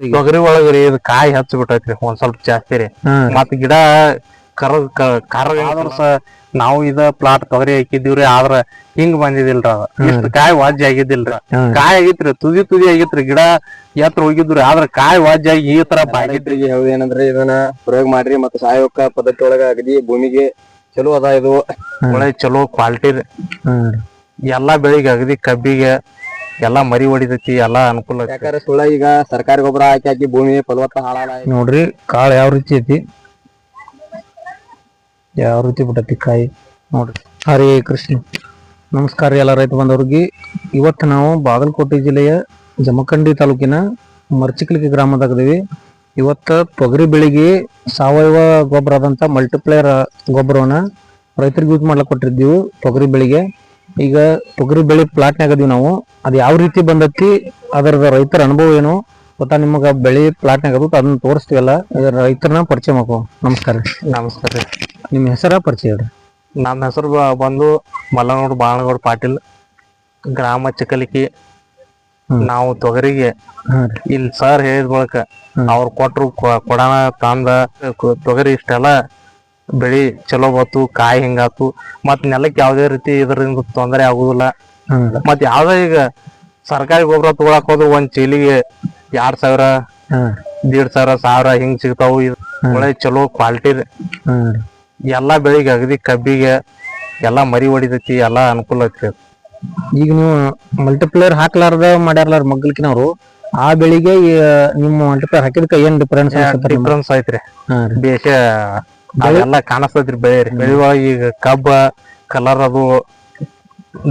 ತೊಗರಿ ಒಳಗ್ರಿ ಇದು ಕಾಯಿ ಹಚ್ಚ ಬಿಟ್ಟೈತ್ರಿ ಒಂದ್ ಸ್ವಲ್ಪ ಜಾಸ್ತಿ ರೀ. ಮತ್ ಗಿಡ ಕರ ಕರ ನಾವು ಇದ ಪ್ಲಾಟ್ ತೊಗರಿ ಹಾಕಿದಿವ್ರಿ ಆದ್ರ ಹಿಂಗ್ ಬಂದಿದಿಲ್ರಿ ಅದ. ಇಷ್ಟ ಕಾಯಿ ವಾಜ್ಯ ಆಗಿದ್ದಿಲ್ರಿ. ಕಾಯಿ ಆಗಿತ್ರಿ ತುದಿ ತುದಿ ಆಗಿತ್ರಿ ಗಿಡ ಎತ್ರ ಹೋಗಿದ್ರಿ ಆದ್ರ ಕಾಯಿ ವಾಜ್ಯ ಆಗಿ ಈ ತರ ಬಾಗಿದ್ರಿಗೆ ರೈತರಿಗೆ ಹೇಳುದೇನಂದ್ರೆ ಇದನ್ನ ಪ್ರಯೋಗ ಮಾಡ್ರಿ ಮತ್ತೆ ಸಾವಯವ ಪದ್ಧತಿ ಒಳಗ ಅಗದಿ ಭೂಮಿಗೆ ಚಲೋ ಅದ ಇದು. ಒಳ್ಳೆ ಚಲೋ ಕ್ವಾಲಿಟಿ ಎಲ್ಲಾ ಬೆಳಿಗ್ ಅಗದಿ ಕಬ್ಬಿಗೆ ಎಲ್ಲಾ ಮರಿ ಹೊಡಿತೈತಿ ಎಲ್ಲಾ ಅನುಕೂಲ ಐತಿ. ಯಾಕಂದ್ರೆ ಸುಳ್ಳ ಈಗ ಸರ್ಕಾರಿ ಗೊಬ್ಬರ ಹಾಕಿ ಹಾಕಿ ಭೂಮಿ ಫಲವತ್ತ ಹಾಳಾಲ ನೋಡ್ರಿ ಕಾಳು ಯಾವ ರೀತಿ ಐತಿ? ಯಾವ ರೀತಿ ಬಿಟ್ಟತಿ ಕಾಯಿ? ನೋಡ್ರಿ. ಹರಿ ಕೃಷ್ಣ. ನಮಸ್ಕಾರ ರೀ ಎಲ್ಲ ರೈತ ಬಂದವ್ರಿಗೆ. ಇವತ್ತು ನಾವು ಬಾಗಲಕೋಟೆ ಜಿಲ್ಲೆಯ ಜಮಖಂಡಿ ತಾಲೂಕಿನ ಮರ್ಚಿಕ್ಲಿಕೆ ಗ್ರಾಮದಾಗದೀವಿ ಇವತ್ತು ತೊಗರಿ ಬೆಳೆಗೆ ಸಾವಯವ ಗೊಬ್ಬರ ಆದಂತ ಮಲ್ಟಿಪ್ಲೇಯರ್ ಗೊಬ್ಬರವನ್ನ ರೈತರಿಗೆ ಯೂಸ್ ಮಾಡ್ಲಿಕ್ಕೆ ಕೊಟ್ಟಿದ್ದೀವಿ ತೊಗರಿ ಬೆಳೆಗೆ ಈಗ ತೊಗರಿ ಬೆಳೆ ಪ್ಲಾಟ್ನಾಗ ಅದೀವಿ ನಾವು. ಅದು ಯಾವ ರೀತಿ ಬಂದೈತಿ ಅದರದ ರೈತರ ಅನುಭವ ಏನು ಗೊತ್ತಾ ನಿಮಗ ಬೆಳೆ ಪ್ಲಾಟ್ನಾಗ ಅದು ಅದನ್ನ ತೋರಿಸ್ತೀವಲ್ಲ ಇದರ ರೈತರನ್ನ ಪರಿಚಯ ಮಾಡ್ಕೋ. ನಮಸ್ಕಾರ ರೀ. ನಮಸ್ಕಾರ ರೀ. ನಿಮ್ಮ ಹೆಸರ ಪರಿಚಯ ನಮ್ ನಮ್ಮ ಹೆಸರು ಬಂದು ಮಲ್ಲನಗೌಡ ಬಾಳನಗೌಡ ಪಾಟೀಲ್. ಗ್ರಾಮ ಚಿಕ್ಕಲಿಕಿ. ಹ್ಮ್. ನಾವು ತೊಗರಿಗೆ ಹಾ ರೀ. ಇಲ್ಲಿ ಸರ್ ಹೇಳಿದ ಬಳಕ ಹ್ಮ್. ಅವ್ರು ಕೊಟ್ರು ಕೊ- ಕೊಡಾನ ತಂದ ಕ- ತೊಗರಿ ಇಷ್ಟೆಲ್ಲ ಬೆಳಿ ಚಲೋ ಬತ್ತು ಕಾಯಿ ಹಿಂಗಾತು ಮತ್ ನೆಲಕ್ಕೆ ಯಾವ್ದೇ ರೀತಿ ಇದರಿಂದ ತೊಂದರೆ ಆಗುದಿಲ್ಲ. ಮತ್ತ ಮತ್ ಯಾವ್ದೇ ಈಗ ಸರ್ಕಾರಿ ಗೊಬ್ಬರ ತಗೊಳಕ್ ಹೋದ್ರು ಒಂದ್ ಚೀಲಿಗೆ ಎರಡ್ ಸಾವಿರ ದೀಡ್ ಸಾವಿರ ಸಾವಿರ ಹಿಂಗ್ ಸಿಗ್ತಾವು. ಇದು ಒಳ್ಳೆ ಚಲೋ ಕ್ವಾಲಿಟಿ ಎಲ್ಲಾ ಬೆಳಿಗ್ಗೆ ಅಗದಿ ಕಬ್ಬಿಗೆ ಎಲ್ಲಾ ಮರಿ ಹೊಡಿತೈತಿ ಎಲ್ಲಾ ಅನುಕೂಲ ಐತಿ ಈಗ ನೀವು ಮಲ್ಟಿಪ್ಲೇಯರ್ ಹಾಕ್ಲಾರ್ದ ಮಾಡ್ಯಾರ್ಲಾರ ಮಗ್ಗಲ್ಕಿನವ್ರು ಆ ಬೆಳಿಗೆ ಈ ನಿಮ್ಮ ಮಲ್ಟಿಪ್ಲೇಯರ್ ಹಾಕಿದಕ್ಕೆ ಏನ್ ಡಿಫರೆನ್ಸ್ ಡಿಫರೆನ್ಸ್ ಐತ್ರಿ? ಬೇಷ ಅದೆಲ್ಲ ಕಾಣಿಸ್ತೈತ್ರಿ ಬೆಳೆ ರೀ. ಬೆಳೆ ಒಳಗ ಈಗ ಕಬ್ಬ ಕಲರ್ ಅದು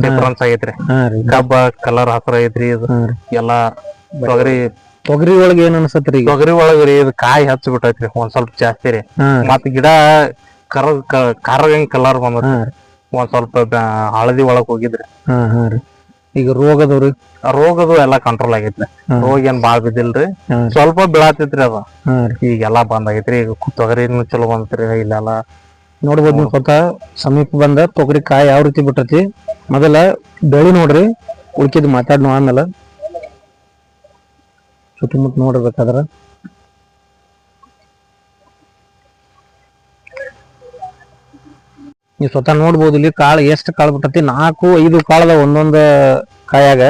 ಡಿಫ್ರೆನ್ಸ್ ಆಗೈತ್ರಿ. ಕಬ್ಬ ಕಲರ್ ಹಸ್ರ ಐತ್ರಿ ಇದು. ಎಲ್ಲಾ ತೊಗರಿ ತೊಗರಿ ಒಳಗ ಏನ್ ಅನ್ಸತ್ರಿ ತೊಗರಿ ರೀ ಇದು ಕಾಯಿ ಹಚ್ಚ ಬಿಟ್ಟೈತ್ರಿ ಒಂದ್ ಸ್ವಲ್ಪ ಜಾಸ್ತಿ ರೀ. ಮತ್ತ ಮತ್ ಗಿಡ ಕರ ಹೆಂಗ್ ಕಲರ್ ಬಂದ್ರಿ ಒಂದ್ ಸ್ವಲ್ಪ ಹಳದಿ ಒಳಗ್ ಹೋಗಿದ್ರಿ. ಈಗ ರೋಗದವ್ ರೀ. ಆ ರೋಗದು ಎಲ್ಲಾ ಕಂಟ್ರೋಲ್ ಆಗೈತ್ರಿ ರೋಗ ಏನ್ ಬಾಳ ಬಿದ್ದಿಲ್ರಿ. ಸ್ವಲ್ಪ ಬೀಳಾತೈತ್ರಿ ಅದ. ಈಗೆಲ್ಲಾ ಬಂದ್ ಆಗೈತ್ರಿ. ಈಗ ತೊಗರಿ ತೊಗರಿನು ಚಲೋ ಬಂದ್ರಿ ಇಲ್ಲೆಲ್ಲ. ನೋಡ್ಬೋದು ನೀವು ಸ್ವತಃ ಸಮೀಪ ಬಂದ ತೊಗರಿ ಕಾಯಿ ಯಾವ ರೀತಿ ಬಿಟ್ಟತಿ. ಮೊದಲ ಬೆಳಿ ನೋಡ್ರಿ. ಉಳ್ಕಿದ್ ಮಾತಾಡ್ನು ಆಮೇಲೆ. ಸುತ್ತಮುತ್ತ ನೋಡ್ಬೇಕಾದ್ರ ನೀವು ಸ್ವತಃ ನೋಡ್ಬೋದು ಇಲ್ಲಿ ಕಾಳು ಎಷ್ಟು ಕಾಳು ಬಿಟ್ಟತಿ? ನಾಲ್ಕು ಐದು ಕಾಳದ ಒಂದೊಂದು ಕಾಯಾಗ.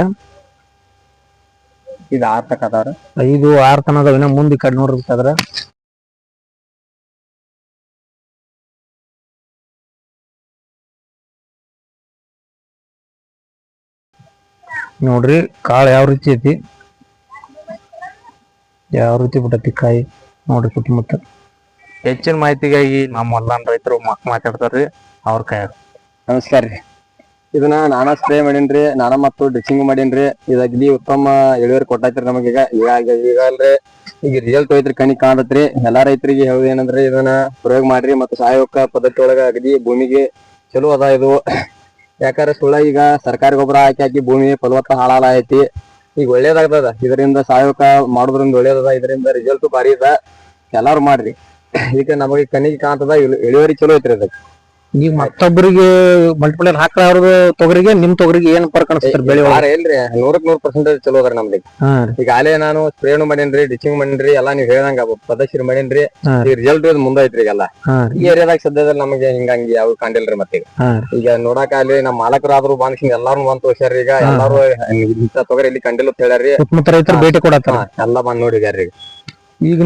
ಇದು ಆರ್ ತಕ ಅದಾವ್ರ. ಐದು ಆರು ತನ ಅದಾವ. ಇನ್ನ ಮುಂದೆ ಕಡೆ ನೋಡ್ಬೇಕಾದ್ರ ನೋಡ್ರಿ ಕಾಳು ಯಾವ ರೀತಿ ಐತಿ? ಯಾವ ರೀತಿ ಬಿಟ್ಟತಿ ಕಾಯಿ? ನೋಡ್ರಿ ಸುತ್ತಮುತ್ತ. ಹೆಚ್ಚಿನ ಮಾಹಿತಿಗಾಗಿ ನಮ್ಮ ಎಲ್ಲ ರೈತರು ಮಾತಾಡ್ತಾರ್ರಿ. ಅವ್ರ ಕೈ ನಮಸ್ಕಾರ ರೀ. ಇದನ್ನ ನಾನ ಸ್ಪ್ರೇ ಮಾಡೀನ್ರಿ ನಾನಾ ಮತ್ತು ಡ್ರೆಸ್ಸಿಂಗ್ ಮಾಡೀನ್ರಿ ಅಗದಿ ಉತ್ತಮ ಇಳುವರಿ ಕೊಟ್ಟೈತ್ರಿ ನಮಗೀಗ ಈಗ. ಈಗ ಅಲ್ರಿ, ಈಗ ರಿಸಲ್ಟ್ ಹೋಯ್ತ್ರಿ, ಕಣಿ ಕಾಣತ್ರಿ ಎಲ್ಲಾ ರೈತರಿಗೆ ಹೇಳುದೇನಂದ್ರೆ ಇದನ್ನ ಪ್ರಯೋಗ ಮಾಡ್ರಿ ಮತ್ತು ಸಾವಯವ ಪದ್ಧತಿ ಒಳಗ ಅಗದಿ ಭೂಮಿಗೆ ಚಲೋ ಅದ ಇದು. ಯಾಕಂದ್ರೆ ಸುಳ್ಳ ಈಗ ಸರ್ಕಾರಿ ಗೊಬ್ಬರ ಹಾಕಿ ಹಾಕಿ ಭೂಮಿ ಫಲವತ್ತ ಹಾಳಾಲ ಐತಿ ಈಗ ಒಳ್ಳೇದಾಗ್ತದ. ಇದರಿಂದ ಸಾವಯವ ಮಾಡೋದ್ರಿಂದ ಒಳ್ಳೇದದ, ಇದರಿಂದ ರಿಸಲ್ಟ್ ಭಾರಿ ಅದ. ಎಲ್ಲಾರು ಮಾಡ್ರಿ. ಈಗ ನಮಗೆ ಕಣ್ಣಿಗೆ ಕಾಣ್ತದ ಇಳು- ಇಳುವರಿ ಚಲೋ ಐತ್ರಿ ಅದಕ್ಕೆ. ಈಗ ಮತ್ತೊಬ್ಬರಿಗೆ ಮಲ್ಟಿಪ್ಲೇರ್ ಅವ್ರದ್ದು ತೊಗರಿಗೆ ನಿಮ್ ತೊಗರಿಗೆ ಏನ್ ಫರ್ಕ್ ಅನ್ಸುತ್ತೆ ಬೆಳೆ ಒಳಗೆ? ಇಲ್ರಿ ನೂರಕ್ ನೂರ್ ಪರ್ಸೆಂಟೇಜ್ ಚಲೋ ಅದ್ರ ನಮ್ದು ಹಾ ರೀ. ಈಗ ಅಲ್ಲೇ ನಾನು ಸ್ಪ್ರೇನು ಮಾಡೇನ್ರಿ ಡಿಚಿಂಗ್ ಮಾಡೇನ್ರಿ ಎಲ್ಲಾ ನೀವ್ ಹೇಳ್ದಂಗ ಪದಶಿರಿ ಮಾಡೇನ್ರಿ ಹಾ. ಈ ರಿಸಲ್ಟ್ ಮುಂದೈತ್ರಿ ಈಗ ಎಲ್ಲ. ಹಾ ಈ ಏರಿಯಾದಾಗ ಸದ್ಯದಲ್ಲಿ ನಮಗೆ ಹಿಂಗಂಗಿ ಯಾವ ಕಾಂಡಿಲ್ರಿ ಮತ್ತೆ ಈಗ ಹಾ ಈಗ ನೋಡಾಕ ಅಲ್ಲಿ ನಮ್ಮ ಮಾಲಕರಾದ್ರು ಬಂದ್ ಹಿಂಗ ಎಲ್ಲಾರು ಬಂದ್ ಈಗ ಎಲ್ಲಾರು ಇಂತ ತೊಗರಿ ಇಲ್ಲಿ ಕಂಡಿಲ್ಲ ಅಂತ ಹೇಳ್ಯಾರಿ ಸುತ್ತಮುತ್ತ ರೈತರು ಭೇಟಿ ಕೊಡತ್ತಾರ? ಹಾ, ಎಲ್ಲಾ ಬಂದ್ ನೋಡಿ ಈಗ. ನೀವು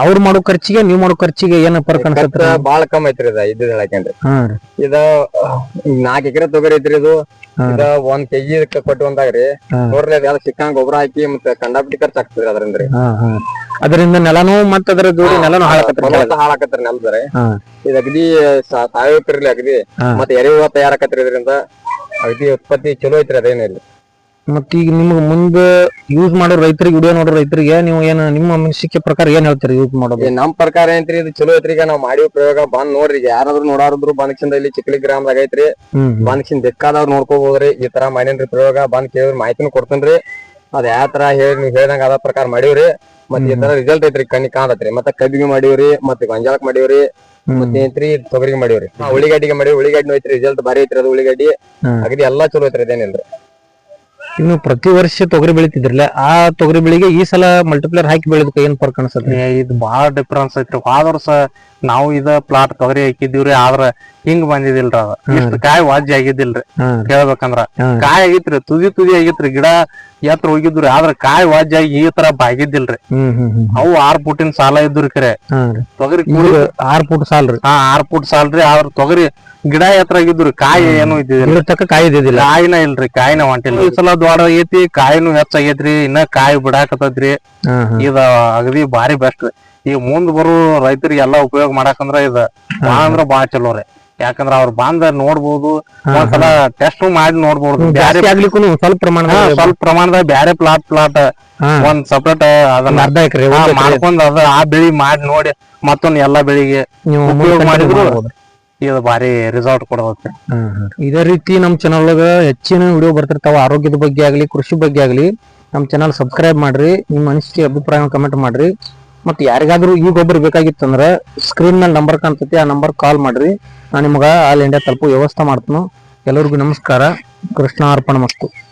ಅವ್ರು ಮಾಡೋ ಖರ್ಚಿಗೆ ನೀವು ಮಾಡೋ ಖರ್ಚಿಗೆ ಏನ ಫರ್ಕ್ ಅನ್ಸತ್ರಿ ಖರ್ಚು ಬಾಳ ಕಮ್ಮಿ ಐತ್ರಿ ಇದ ಇದ್ದ ಹೇಳಕೇನ್ರಿ ಹಾ ರೀ. ಇದ ನಾಲ್ಕ ಎಕರೆ ತೊಗರಿ ಐತ್ರಿ ಇದು. ಇದ ಒಂದ್ ಕೆಜಿ ಕೊಟ್ಟು ಒಂದಾಗ್ರಿ ಹಾ. ನೋಡ್ರಿ ಅದ್ ಯಾವ್ದು ಸಿಕ್ಕಂಗ್ ಗೊಬ್ಬರ ಹಾಕಿ ಮತ್ತೆ ಕಂಡಾಪಟ್ಟಿ ಖರ್ಚು ಆಗ್ತದ್ರಿ ಅದ್ರಿಂದ ರೀ ಹಾ ಹಾ. ಅದರಿಂದ ನೆಲನೂ ಮತ್ತ ಅದರ ಜೋಡಿ ನೆಲನೂ ಹಾಳಾಕತ್ರಿ ಫಲವತ್ತ ಹಾಳಾಕತ್ರಿ ನೆಲದ್ರೆ. ಹಾ. ಇದು ಅಗದಿ ಸಾವಯವ ಇರ್ಲಿ ಅಗದಿ. ಹಾ. ಮತ್ತೆ ಎರೆಹುಳ ತಯಾರಾಕತ್ರಿ ಇದರಿಂದ. ಅಗದಿ ಉತ್ಪತ್ತಿ ಚಲೋ ಐತ್ರಿ ಅದೇನಿಲ್ಲ. ಮತ್ತ ಈಗ ನಿಮ್ಗೆ ಮುಂದೆ ಯೂಸ್ ಮಾಡೋ ರೈತರಿಗೆ ವಿಡಿಯೋ ನೋಡೋ ರೈತರಿಗೆ ನೀವು ಏನ್ ನಿಮ್ಮ ಅನಿಸಿಕೆ ಪ್ರಕಾರ ಏನ್ ಹೇಳ್ತೀರಿ ಯೂಸ್ ಮಾಡೋದು? ನಮ್ಮ ನಮ್ ಪ್ರಕಾರ ಏನ್ರಿ ಇದು ಚಲೋ ಐತ್ರಿ ಈಗ ನಾವ್ ಮಾಡಿವ ಪ್ರಯೋಗ ಬಂದ್ ನೋಡ್ರಿ ಯಾರಾದ್ರೂ ನೋಡಾರದ್ರು ಬಾನಕ್ಷಿಂದ ಇಲ್ಲಿ ಚಿಕ್ಕಲಿ ಗ್ರಾಮದಾಗ ಐತ್ರಿ. ಬಾನಕ್ಷಿಂದ ಬೇಕಾದವ್ರು ನೋಡ್ಕೋಬಹುದ್ರಿ ಈ ತರ ಮಾಡೇನ್ರಿ ಪ್ರಯೋಗ ಬಂದ್ ಕೇಳಿದ್ರ ಮಾಹಿತಿನೂ ಕೊಡ್ತೇನ್ರಿ. ಅದ್ ಯಾವ ತರ ಹೇಳಿ ನೀವ್ ಹೇಳ್ದಂಗ ಅದ ಪ್ರಕಾರ ಮಾಡಿವ್ರಿ. ಮತ್ ಈ ತರ ರಿಸಲ್ಟ್ ಐತ್ರಿ ಕಣ್ಣಿ ಕಾಣತ್ರಿ ಮತ್ತೆ ಕಬ್ಬಿಗೆ ಮಾಡಿವ್ರಿ ಮತ್ತೆ ಗೊಂಜಾಳಕ್ ಮಾಡಿವ್ರಿ. ಮತ್ತೆ ಏನ್ರಿ ತೊಗರಿಗೆ ಮಾಡಿವ್ರಿ. ಉಳಿಗಡ್ಡಿಗೆ ಮಾಡಿವಿ ಉಳ್ಳಿಗಡ್ಡಿ ಐತ್ರಿ ರಿಸಲ್ಟ್ ಬಾರಿ ಐತ್ರಿ ಅದು ಉಳ್ಳಿಗಡ್ಡಿ ಹ್ಮ್. ಅಗದಿ ಎಲ್ಲಾ ಚಲೋ ಐತ್ರಿ ಅದೇನಿಲ್ರಿ. ಇನ್ನು ಪ್ರತಿ ವರ್ಷ ತೊಗರಿ ಬೆಳಿತಿದ್ರಲ್ಲ ಆ ತೊಗರಿ ಬೆಳಿಗ್ಗೆ ಈ ಸಲ ಮಲ್ಟಿಪ್ಲೇರ್ ಹಾಕಿ ಬೆಳೆದಕ್ಕೆ ಏನ್ ಫರ್ಕ್ ಅನ್ಸತ್ರಿ ಇದು ಬಹಳ ಬಾಳ ಡಿಫ್ರೆನ್ಸ್ ಐತ್ರಿ. ಹೋದ ವರ್ಷ ನಾವು ಇದ ಪ್ಲಾಟ್ ತೊಗರಿ ಹಾಕಿದಿವ್ರಿ ಆದ್ರ ಹಿಂಗ್ ಬಂದಿದಿಲ್ರಿ ಅದ. ಇಷ್ಟ ಕಾಯಿ ವಾಜಿ ಆಗಿದ್ದಿಲ್ರಿ. ಕೇಳ್ಬೇಕಂದ್ರ. ಹೇಳ್ಬೇಕಂದ್ರ. ಕಾಯಿ ಆಗಿತ್ರಿ ತುದಿ ತುದಿ ಆಗಿತ್ರಿ. ಗಿಡ ಎತ್ರ ಹೋಗಿದ್ರಿ ಆದ್ರ ಕಾಯಿ ವಾಜ್ಯ ಆಗಿ ಈ ತರ ಬಾಗಿದ್ದಿಲ್ರಿ ಹ್ಮ್ ಹ್ಮ್ ಹ್ಮ್ ಅವು ಆರ್ ಫುಟಿನ ಸಾಲ ಇದ್ರಿ ಕರೆ. ತೊಗರಿ ಕೂಡಿ ಆರ್ ಫುಟ್ ಸಾಲ್ರಿ. ಹಾ ಆರ್ ಫುಟ್ ಸಾಲ್ರಿ. ಆದ್ರ ತೊಗರಿ ಗಿಡ ಎತ್ರ ಆಗಿದ್ರಿ ಕಾಯಿ ಏನು ಇದಿಲ್ಲ ತಕ್ಕ ಕಾಯಿ ಇದ್ದಿಲ್ಲ ಕಾಯಿನ ಇಲ್ರಿ ಕಾಯಿನ ಹೊಂಟಿಲ್ಲ ಈ ಸಲ ದೊಡ್ಡ ಐತಿ ಕಾಯಿನೂ ಹೆಚ್ಚಾಗೈತ್ರಿ. ಇನ್ನ ಕಾಯಿ ಬಿಡಾಕತ್ತದ್ರಿ. ಇದ ಅಗದಿ ಬಾರಿ ಬೆಸ್ಟ್. ಈಗ ಮುಂದ್ ಬರೋ ರೈತರಿಗೆ ಎಲ್ಲಾ ಉಪಯೋಗ ಮಾಡಾಕಂದ್ರ ಇದ. ಬಾಳ ಅಂದ್ರ ಬಾಳ ಚಲೋ ರೀ. ಯಾಕಂದ್ರ ಅವ್ರ ಬಂದ ನೋಡ್ಬೋದು ಒಂದ್ಸಲ ಟೆಸ್ಟ್ ಮಾಡಿ ನೋಡ್ಬೋದು. ಬ್ಯಾರೆ ಆಗ್ಲಿಕ್ಕೂ ಸ್ವಲ್ಪ ಪ್ರಮಾಣ ಸ್ವಲ್ಪ ಪ್ರಮಾಣದಾಗ ಬ್ಯಾರೆ ಪ್ಲಾಟ್ ಪ್ಲಾಟ್ ಒಂದ್ ಸಪ್ರೇಟ್ ಅದನ್ನ ಅರ್ಧ ಎಕರೆ ಮಾಡ್ಕೊಂಡ್ ಅದ ಆ ಬೆಳಿ ಮಾಡಿ ನೋಡಿ ಮತ್ತೊಂದ್ ಎಲ್ಲಾ ಬೆಳಿಗೆ ನೀವು ಉಪಯೋಗ ಮಾಡಿದ್ರು. ಇದು ಬಾರಿ ರಿಸಲ್ಟ್ ಕೊಡೋದಕ್ಕೆ ಇದೇ ರೀತಿ ನಮ್ ಚಾನಲ್ ಹೆಚ್ಚಿನ ವಿಡಿಯೋ ಬರ್ತಿರ್ತಾವ. ಆರೋಗ್ಯದ ಬಗ್ಗೆ ಆಗ್ಲಿ ಕೃಷಿ ಬಗ್ಗೆ ಆಗ್ಲಿ ನಮ್ಮ ಚಾನಲ್ ಸಬ್ಸ್ಕ್ರೈಬ್ ಮಾಡ್ರಿ ನಿಮ್ಮ ಅನಿಸಿಕೆ ಅಭಿಪ್ರಾಯ ಕಮೆಂಟ್ ಮಾಡ್ರಿ. ಮತ್ತೆ ಯಾರಿಗಾದ್ರೂ ಈ ಗೊಬ್ಬರ ಬೇಕಾಗಿತ್ತಂದ್ರ ಸ್ಕ್ರೀನ್ ಮೇಲೆ ನಂಬರ್ ಕಾಣ್ತೈತಿ, ಆ ನಂಬರ್ ಕಾಲ್ ಮಾಡ್ರಿ. ನಾನು ನಿಮ್ಗ ಆಲ್ ಇಂಡಿಯಾ ತಲುಪು ವ್ಯವಸ್ಥೆ ಮಾಡ್ತೀನಿ. ಎಲ್ಲರಿಗೂ ನಮಸ್ಕಾರ. ಕೃಷ್ಣ ಅರ್ಪಣ ಮಸ್ತು.